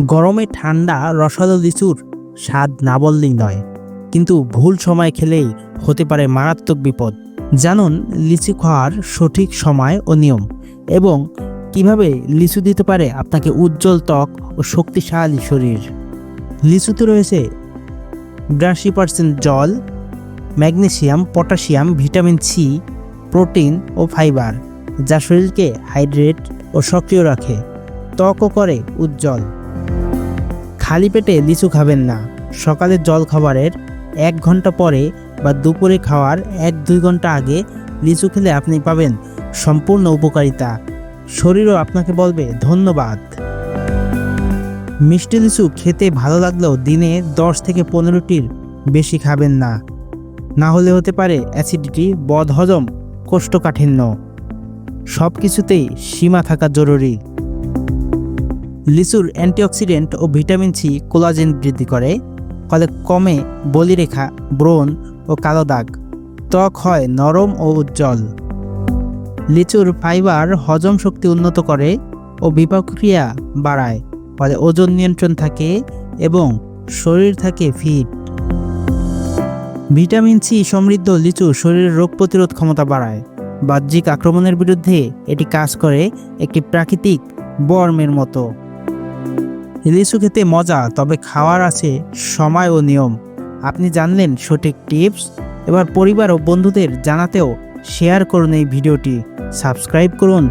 গরমে ঠান্ডা, রসালো লিচুর স্বাদ না বললেই নয়। কিন্তু ভুল সময় খেলেই হতে পারে মারাত্মক বিপদ। জানুন লিচু খাওয়ার সঠিক সময় ও নিয়ম এবং কীভাবে লিচু দিতে পারে আপনাকে উজ্জ্বল ত্বক ও শক্তিশালী শরীর। লিচুতে রয়েছে বিরাশি পার্সেন্ট জল, magnesium, potassium, vitamin C, protein ও ফাইবার, যা শরীরকে হাইড্রেট ও সক্রিয় রাখে। ত্বকও করে উজ্জ্বল। খালি পেটে লিচু খাবেন না। সকালের জল খাবারের এক ঘণ্টা পরে বা দুপুরে খাওয়ার এক দুই ঘণ্টা আগে লিচু খেলে আপনি পাবেন সম্পূর্ণ উপকারিতা। শরীরও আপনাকে বলবে, ধন্যবাদ। মিষ্টি লিচু খেতে ভালো লাগলেও দিনে দশ থেকে পনেরোটির বেশি খাবেন না। না হলে হতে পারে অ্যাসিডিটি, বদহজম, কোষ্ঠকাঠিন্য। সব কিছুতেই সীমা থাকা জরুরি। লিচুর অ্যান্টিঅক্সিডেন্ট ও ভিটামিন সি কোলাজেন বৃদ্ধি করে, ফলে কমে বলিরেখা, ব্রণ ও কালো দাগ, ত্বক হয় নরম ও উজ্জ্বল। লিচুর ফাইবার হজম শক্তি উন্নত করে ও বিপাক্রিয়া বাড়ায়, ফলে ওজন নিয়ন্ত্রণ থাকে এবং শরীর থাকে ফিট। ভিটামিন সি সমৃদ্ধ লিচু শরীরের রোগ প্রতিরোধ ক্ষমতা বাড়ায়। বাহ্যিক আক্রমণের বিরুদ্ধে এটি কাজ করে একটি প্রাকৃতিক বর্মের মতো। লিচু খেতে মজা, তবে খাওয়ার আছে সময় ও নিয়ম। আপনি জানলেন সঠিক টিপস? এবার পরিবার ও বন্ধুদের জানাতেও শেয়ার করুন এই ভিডিওটি। সাবস্ক্রাইব করুন।